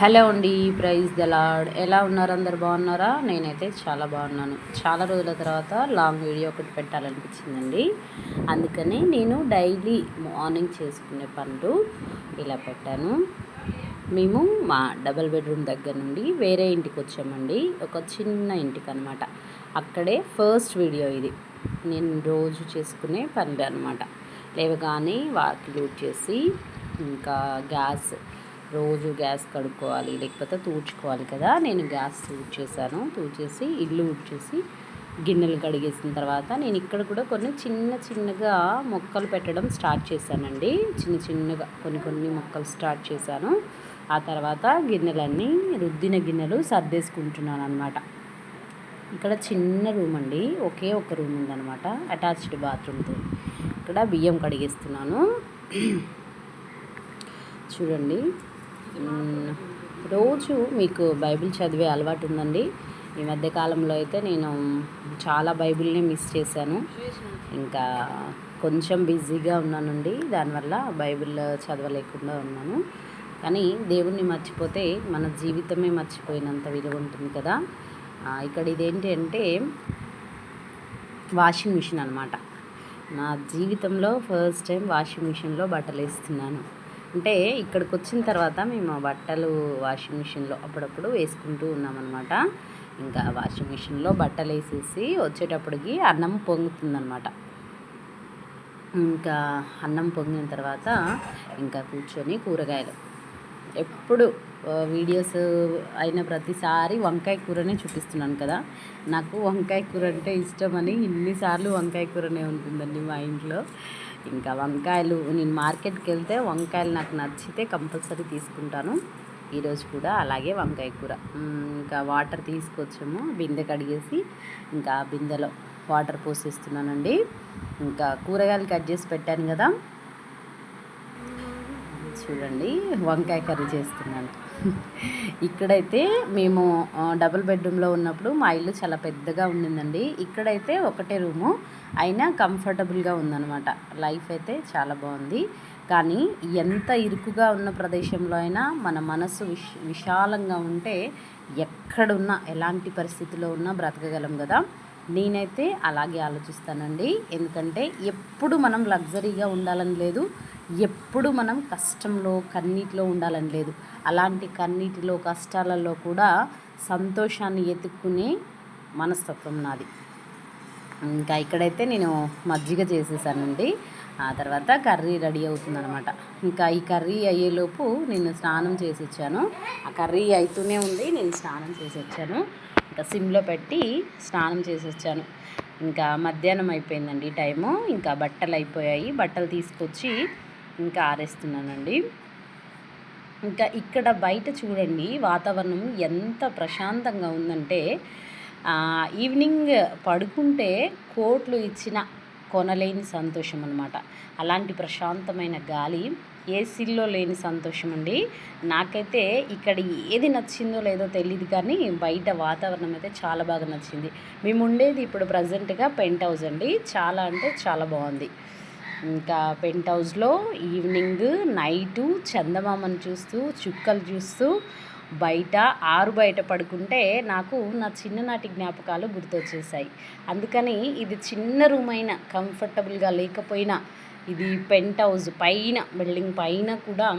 Hello అండి praise the lord ఎలా ఉన్నారు అందరు? బాగున్నారా? నేనైతే చాలా బాగున్నాను. చాలా రోజుల తర్వాత లాంగ్ వీడియో ఒకటి పెట్టాలనిపించిందండి. అందుకని నేను డైలీ మార్నింగ్ చేసుకునే పనులు ఇలా పెట్టాను. మేము మా డబల్ బెడ్రూమ్ దగ్గర నుండి వేరే ఇంటికి వచ్చామండి. ఒక చిన్న ఇంటికి అనమాట అక్కడే ఫస్ట్ వీడియో ఇది. నేను రోజు చేసుకునే పనులు అనమాట లేవగానే లూట్ చేసి ఇంకా గ్యాస్ రోజు గ్యాస్ కడుక్కోవాలి లేకపోతే తూడ్చుకోవాలి కదా. నేను గ్యాస్ తూడ్చేసాను తూడ్చేసి ఇల్లు ఊడ్చేసి గిన్నెలు కడిగేసిన తర్వాత నేను ఇక్కడ కూడా కొన్ని చిన్న చిన్నగా మొక్కలు పెట్టడం స్టార్ట్ చేశానండి. చిన్న చిన్నగా కొన్ని కొన్ని మొక్కలు స్టార్ట్ చేశాను. ఆ తర్వాత గిన్నెలన్నీ రుద్దిన గిన్నెలు సర్దేసుకుంటున్నాను అనమాట ఇక్కడ చిన్న రూమ్ అండి. ఒకే ఒక రూమ్ ఉందన్నమాట. అటాచ్డ్ బాత్రూమ్తో ఇక్కడ బియ్యం కడిగేస్తున్నాను. చూడండి. రోజు మీకు బైబిల్ చదివే అలవాటు ఉందండి. ఈ మధ్య కాలంలో అయితే నేను చాలా బైబిల్ని మిస్ చేశాను. ఇంకా కొంచెం బిజీగా ఉన్నానండి. దానివల్ల బైబిల్ చదవలేకుండా ఉన్నాను. కానీ దేవుణ్ణి మర్చిపోతే మన జీవితమే మర్చిపోయినంత విలువ ఉంటుంది కదా. ఇక్కడ ఇదేంటి అంటే వాషింగ్ మిషన్ అనమాట నా జీవితంలో ఫస్ట్ టైం వాషింగ్ మిషన్లో బట్టలు వేస్తున్నాను అంటే ఇక్కడికి వచ్చిన తర్వాత మేము బట్టలు వాషింగ్ మిషన్లో అప్పుడప్పుడు వేసుకుంటూ ఉన్నామన్నమాట. ఇంకా వాషింగ్ మిషన్లో బట్టలు వేసేసి వచ్చేటప్పటికి అన్నం పొంగుతుందన్నమాట. ఇంకా అన్నం పొంగిన తర్వాత ఇంకా కూర్చొని కూరగాయలు. ఎప్పుడు వీడియోస్ అయిన ప్రతిసారి వంకాయ కూరనే చూపిస్తున్నాను కదా. నాకు వంకాయ కూర అంటే ఇష్టమని ఇన్నిసార్లు వంకాయ కూరనే ఉంటుందండి మా ఇంట్లో. ఇంకా వంకాయలు నేను మార్కెట్కి వెళ్తే వంకాయలు నాకు నచ్చితే కంపల్సరీ తీసుకుంటాను. ఈరోజు కూడా అలాగే వంకాయ కూర. ఇంకా వాటర్ తీసుకొచ్చాము బిందె కడిగేసి ఇంకా బిందెలో వాటర్ పోసేస్తున్నానండి. ఇంకా కూరగాయలు కట్ చేసి పెట్టాను కదా. చూడండి వంకాయ కర్రీ చేస్తున్నాను. ఇక్కడైతే మేము డబుల్ బెడ్రూమ్లో ఉన్నప్పుడు మా ఇల్లు చాలా పెద్దగా ఉండిందండి. ఇక్కడైతే ఒకటే రూము అయినా కంఫర్టబుల్గా ఉందన్నమాట. లైఫ్ అయితే చాలా బాగుంది. కానీ ఎంత ఇరుకుగా ఉన్న ప్రదేశంలో అయినా మన మనసు విశ్ విశాలంగా ఉంటే ఎక్కడున్నా ఎలాంటి పరిస్థితిలో ఉన్నా బ్రతకగలం కదా. నేనైతే అలాగే ఆలోచిస్తానండి. ఎందుకంటే ఎప్పుడు మనం లగ్జరీగా ఉండాలని లేదు. ఎప్పుడు మనం కష్టంలో కన్నీటిలో ఉండాలని లేదు. అలాంటి కన్నీటిలో కష్టాలలో కూడా సంతోషాన్ని ఎత్తుక్కునే మనస్తత్వం నాది. ఇంకా ఇక్కడైతే నేను మజ్జిగ చేసేసానండి. ఆ తర్వాత కర్రీ రెడీ అవుతుందనమాట ఇంకా ఈ కర్రీ అయ్యేలోపు నేను స్నానం చేసి వచ్చాను ఆ కర్రీ అవుతూనే ఉంది నేను స్నానం చేసి వచ్చాను ఇంకా సిమ్లో పెట్టి స్నానం చేసి వచ్చాను ఇంకా మధ్యాహ్నం అయిపోయిందండి టైము. ఇంకా బట్టలు అయిపోయాయి. బట్టలు తీసుకొచ్చి ఇంకా ఆరేస్తున్నానండి. ఇంకా ఇక్కడ బయట చూడండి వాతావరణం ఎంత ప్రశాంతంగా ఉందంటే ఈవినింగ్ పడుకుంటే కోట్లు ఇచ్చిన కొనలేని సంతోషం అనమాట అలాంటి ప్రశాంతమైన గాలి ఏసీల్లో లేని సంతోషం అండి. నాకైతే ఇక్కడ ఏది నచ్చిందో లేదో తెలియదు కానీ బయట వాతావరణం అయితే చాలా బాగా నచ్చింది. మేము ఉండేది ఇప్పుడు ప్రజెంట్గా పెంట్ హౌస్ అండి. చాలా అంటే చాలా బాగుంది. ఇంకా పెంట్ హౌస్లో ఈవినింగ్ నైటు చందమామను చూస్తూ చుక్కలు చూస్తూ బయట ఆరు బయట పడుకుంటే నాకు నా చిన్ననాటి జ్ఞాపకాలు గుర్తొచ్చేసాయి. అందుకని ఇది చిన్న రూమ్ అయినా కంఫర్టబుల్గా లేకపోయినా ఇది పెంట్ హౌస్ పైన బిల్డింగ్ పైన కూడా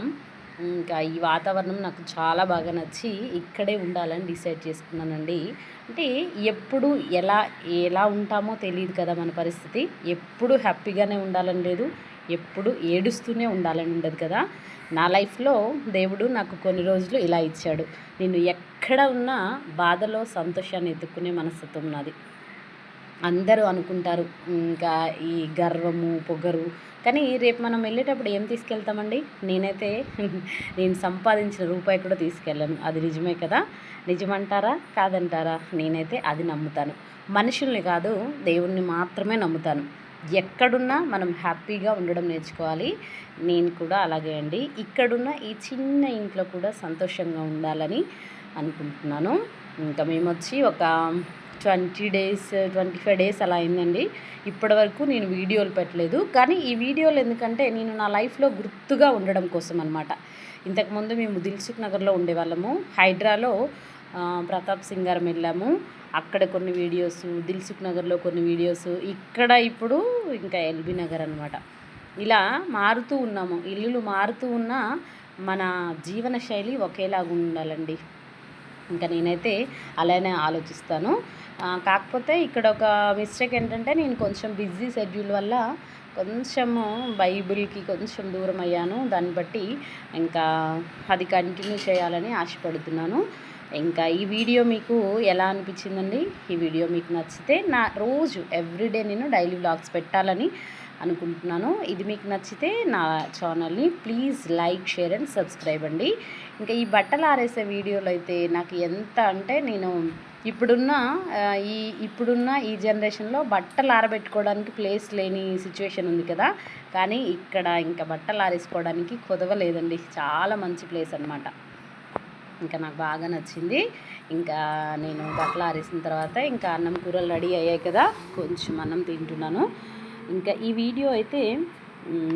ఇంకా ఈ వాతావరణం నాకు చాలా బాగా నచ్చి ఇక్కడే ఉండాలని డిసైడ్ చేసుకున్నానండి. అంటే ఎప్పుడు ఎలా ఎలా ఉంటామో తెలియదు కదా మన పరిస్థితి. ఎప్పుడు హ్యాపీగానే ఉండాలని లేదు ఎప్పుడు ఏడుస్తూనే ఉండాలని ఉండదు కదా. నా లైఫ్లో దేవుడు నాకు కొన్ని రోజులు ఇలా ఇచ్చాడు. నేను ఎక్కడ ఉన్నా బాధలో సంతోషాన్ని ఎత్తుక్కునే మనస్తత్వం నాది. అందరూ అనుకుంటారు ఇంకా ఈ గర్వము పొగరు. కానీ రేపు మనం వెళ్ళేటప్పుడు ఏం తీసుకెళ్తామండి? నేనైతే నేను సంపాదించిన రూపాయి కూడా తీసుకెళ్ళను. అది నిజమే కదా? నిజమంటారా? కాదంటారా? నేనైతే అది నమ్ముతాను. మనుషుల్ని కాదు దేవుణ్ణి మాత్రమే నమ్ముతాను. ఎక్కడున్నా మనం హ్యాపీగా ఉండడం నేర్చుకోవాలి. నేను కూడా అలాగే అండి. ఇక్కడున్న ఈ చిన్న ఇంట్లో కూడా సంతోషంగా ఉండాలని అనుకుంటున్నాను. ఇంకా మేము వచ్చి ఒక twenty days twenty five days అలా అయిందండి. ఇప్పటివరకు నేను వీడియోలు పెట్టలేదు. కానీ ఈ వీడియోలు ఎందుకంటే నేను నా లైఫ్లో గుర్తుగా ఉండడం కోసం అనమాట ఇంతకుముందు మేము దిల్సుఖ్ నగర్లో ఉండేవాళ్ళము. హైడ్రాలో ప్రతాప్ సింగారం వెళ్ళాము. అక్కడ కొన్ని వీడియోస్ దిల్సుఖ్ నగర్లో కొన్ని వీడియోస్. ఇక్కడ ఇప్పుడు ఇంకా ఎల్బీ నగర్ అనమాట ఇలా మారుతూ ఉన్నాము. ఇల్లులు మారుతూ ఉన్నా మన జీవన శైలి ఒకేలాగా ఉండాలండి ఇంకా నేనైతే అలానే ఆలోచిస్తాను. కాకపోతే ఇక్కడ ఒక మిస్టేక్ ఏంటంటే నేను కొంచెం బిజీ షెడ్యూల్ వల్ల కొంచెము బైబిల్కి కొంచెం దూరం అయ్యాను. దాన్ని బట్టి ఇంకా అది కంటిన్యూ చేయాలని ఆశపడుతున్నాను. ఇంకా ఈ వీడియో మీకు ఎలా అనిపించిందండి? ఈ వీడియో మీకు నచ్చితే నా రోజు ఎవ్రీడే నేను డైలీ వ్లాగ్స్ పెట్టాలని అనుకుంటున్నాను. ఇది మీకు నచ్చితే నా ఛానల్ని please like share and subscribe అండి. ఇంకా ఈ బట్టలు ఆరేసే వీడియోలు అయితే నాకు ఎంత అంటే నేను ఇప్పుడున్న ఈ ఇప్పుడున్న ఈ జనరేషన్లో బట్టలు ఆరబెట్టుకోవడానికి ప్లేస్ లేని సిచ్యువేషన్ ఉంది కదా. కానీ ఇక్కడ ఇంకా బట్టలు ఆరేసుకోవడానికి కుదవలేదండి చాలా మంచి ప్లేస్ అన్నమాట. ఇంకా నాకు బాగా నచ్చింది. ఇంకా నేను బట్టలు ఆరేసిన తర్వాత ఇంకా అన్నం కూరలు రెడీ అయ్యాయి కదా. కొంచెం అన్నం తింటున్నాను. ఇంకా ఈ వీడియో అయితే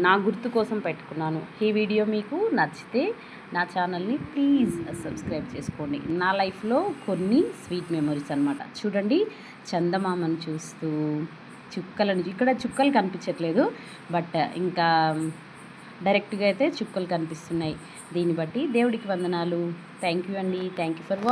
నా గుర్తు కోసం పెట్టుకున్నాను. ఈ వీడియో మీకు నచ్చితే నా ఛానల్ని ప్లీజ్ సబ్స్క్రైబ్ చేసుకోండి. నా లైఫ్లో కొన్ని స్వీట్ మెమరీస్ అనమాట చూడండి చందమామను చూస్తూ చుక్కలను ఇక్కడ చుక్కలు కనిపించట్లేదు బట్ ఇంకా డైరెక్ట్గా అయితే చుక్కలు కనిపిస్తున్నాయి. దీన్ని బట్టి దేవుడికి వందనాలు. థ్యాంక్ యూ అండి. Thank you for watch.